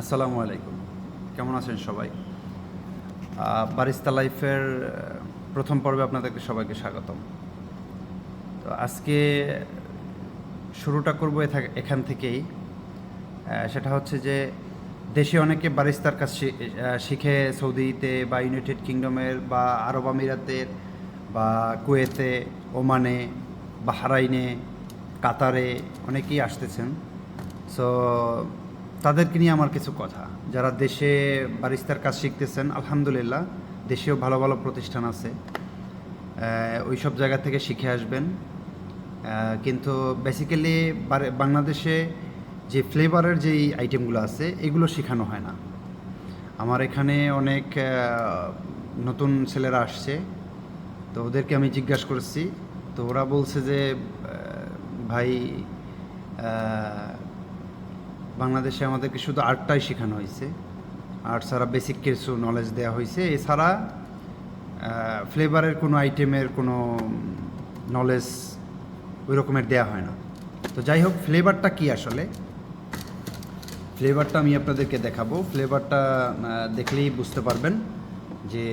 আসসালামু আলাইকুম। কেমন আছেন সবাই? বারিস্তা লাইফের প্রথম পর্বে আপনাদেরকে সবাইকে স্বাগতম। তো আজকে শুরুটা করব এখান থেকেই। সেটা হচ্ছে যে, দেশে অনেকে বারিস্তার কাজ শিখে সৌদিতে বা ইউনাইটেড কিংডমের বা আরব আমিরাতের বা কুয়েতে, ওমানে বাহারাইনে কাতারে অনেকেই আসতেছেন। সো তাদেরকে নিয়ে আমার কিছু কথা। যারা দেশে বারিস্তার কাজ শিখতেছেন, আলহামদুলিল্লাহ, দেশেও ভালো ভালো প্রতিষ্ঠান আছে। ওই সব জায়গা থেকে শিখে আসবেন। কিন্তু বেসিক্যালি বাংলাদেশে যে ফ্লেভারের যেই আইটেমগুলো আছে, এগুলো শেখানো হয় না। আমার এখানে অনেক নতুন ছেলেরা আসছে, তো ওদেরকে আমি জিজ্ঞাসা করছি। তো ওরা বলছে যে ভাই বাংলাদেশে আমাদেরকে শুধু আর্টটাই শেখানো হয়েছে। আর্ট ছাড়া বেসিক কিছু নলেজ দেওয়া হয়েছে। এছাড়া ফ্লেভারের কোনো আইটেমের কোনো নলেজ ওই রকমের দেওয়া হয় না। তো যাই হোক ফ্লেভারটা কি আসলে? ফ্লেভারটা আমি আপনাদেরকে দেখাবো। ফ্লেভারটা দেখলেই বুঝতে পারবেন যে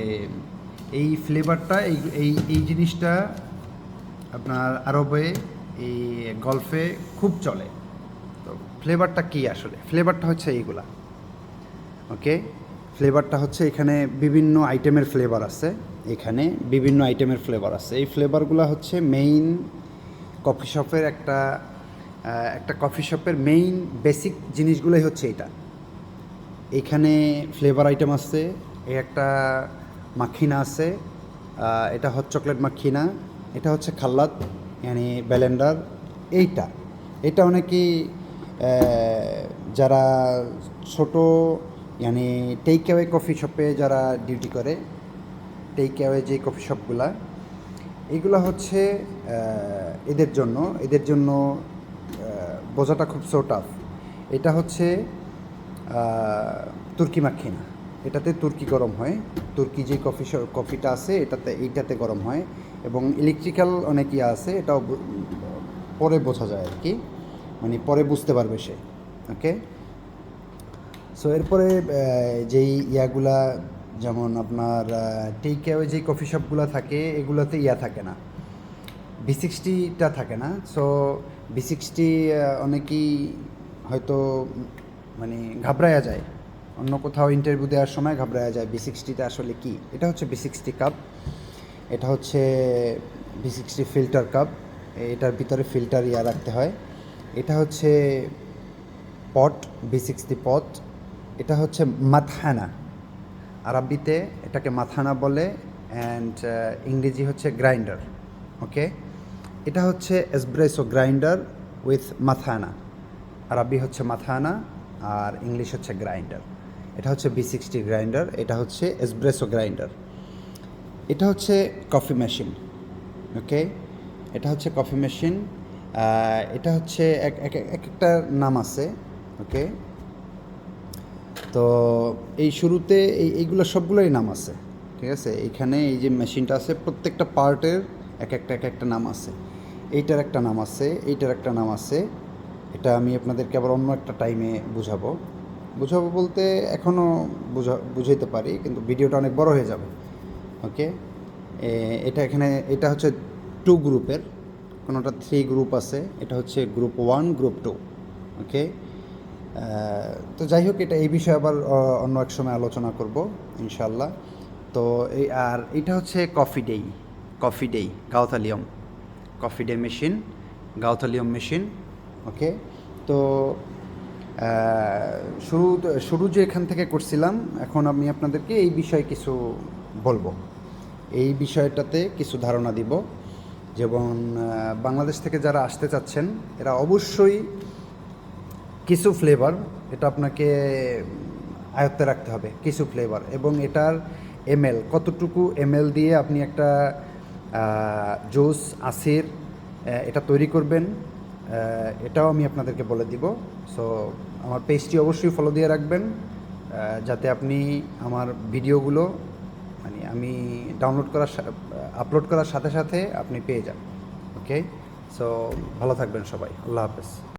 এই ফ্লেভারটা এই এই এই জিনিসটা আপনার আরবে, এই গল্ফে খুব চলে। তো ফ্লেভারটা কী আসলে? ফ্লেভারটা হচ্ছে এইগুলা। ওকে ফ্লেভারটা হচ্ছে এখানে বিভিন্ন আইটেমের ফ্লেভার আছে। এখানে বিভিন্ন আইটেমের ফ্লেভার আছে। এই ফ্লেভারগুলো হচ্ছে মেইন কফি শপের একটা একটা কফি শপের মেইন বেসিক জিনিসগুলোই হচ্ছে এটা। এখানে ফ্লেভার আইটেম আছে, এই একটা মাখিনা আছে এটা হট চকলেট মাখিনা, এটা হচ্ছে খাল্লাত মানে ব্যালেন্ডার এইটা। এটা অনেকেই যারা ছোট মানে টেক অ্যাওয়ে কফি শপে যারা ডিউটি করে টেক অ্যাওয়ে যে কফি শপগুলা এইগুলো হচ্ছে এদের জন্য এদের জন্য বোঝাটা খুব সো টাফ এটা হচ্ছে তুর্কি মাখিনা। এটাতে তুর্কি গরম হয়। তুর্কি যে কফি কফিটা আছে, এটাতে, এইটাতে গরম হয়। এবং ইলেকট্রিক্যাল অনেক ইয়ে আছে, এটাও পরে বোঝা যায় আর কি। মানে পরে বুঝতে পারবে সে, ওকে? সো এরপরে যেই ইয়াগুলা, যেমন আপনার টেক অ্যাওয়ে যে কফি শপগুলো থাকে, এগুলোতে ইয়া থাকে না। বি সিক্সটিটা থাকে না। সো বি সিক্সটি অনেকেই হয়তো মানে ঘাবড়ায়া যায়। অন্য কোথাও ইন্টারভিউ দেওয়ার সময় ঘাবড়ায়া যায় বি সিক্সটিটা আসলে কি? এটা হচ্ছে বি সিক্সটি কাপ এটা হচ্ছে বি সিক্সটি ফিল্টার কাপ এটার ভিতরে ফিল্টার ইয়া রাখতে হয়। এটা হচ্ছে পট বি সিক্সটি পট, এটা হচ্ছে মাথানা। আরবিতে এটাকে মাথানা বলে অ্যান্ড ইংরেজি হচ্ছে গ্রাইন্ডার ওকে এটা হচ্ছে এসব্রেসো গ্রাইন্ডার উইথ মাথানা। আরবি হচ্ছে মাথানা, আর ইংলিশ হচ্ছে গ্রাইন্ডার। এটা হচ্ছে বি সিক্সটি গ্রাইন্ডার, এটা হচ্ছে এসব্রেসো গ্রাইন্ডার। এটা হচ্ছে কফি মেশিন ওকে এটা হচ্ছে কফি মেশিন এটা হচ্ছে এক এক এক একটা নাম আছে, ওকে? তো এই শুরুতে এই এইগুলো সবগুলোই নাম আছে, ঠিক আছে? এইখানে এই যে মেশিনটা আছে, প্রত্যেকটা পার্টের এক একটা এক একটা নাম আছে। এইটার একটা নাম আছে, এইটার একটা নাম আছে। এটা আমি আপনাদেরকে আবার অন্য একটা টাইমে বুঝাবো। বুঝাবো বলতে এখনও বুঝা বুঝাইতে পারি, কিন্তু ভিডিওটা অনেক বড় হয়ে যাবে, ওকে? এটা এখানে এটা হচ্ছে টু গ্রুপের কোনোটা থ্রি গ্রুপ আছে, এটা হচ্ছে group one group two okay তো যাই হোক, এটা এই বিষয়ে আবার অন্য এক সময় আলোচনা করব ইনশাল্লাহ তো এই, আর এটা হচ্ছে কফি ডেই কফি ডেই গাউথালিয়াম কফি ডে মেশিন গাউথালিয়াম মেশিন ওকে তো শুরু শুরু যে এখান থেকে করছিলাম, এখন আমি আপনাদেরকে এই বিষয়ে কিছু বলব। এই বিষয়টাতে কিছু ধারণা দিব। যেমন বাংলাদেশ থেকে যারা আসতে চাচ্ছেন, এরা অবশ্যই কিছু ফ্লেভার এটা আপনাকে আয়ত্তে রাখতে হবে, কিছু ফ্লেভার এবং এটার এমএল কতটুকু এমএল দিয়ে আপনি একটা জুস আসির এটা তৈরি করবেন এটাও আমি আপনাদেরকে বলে দিব। সো আমার পেজটি অবশ্যই ফলো দিয়ে রাখবেন যাতে আপনি আমার ভিডিওগুলো আমি ডাউনলোড করার আপলোড করার সাথে সাথে আপনি পেয়ে যান ওকে সো ভালো থাকবেন সবাই, আল্লাহ হাফেজ।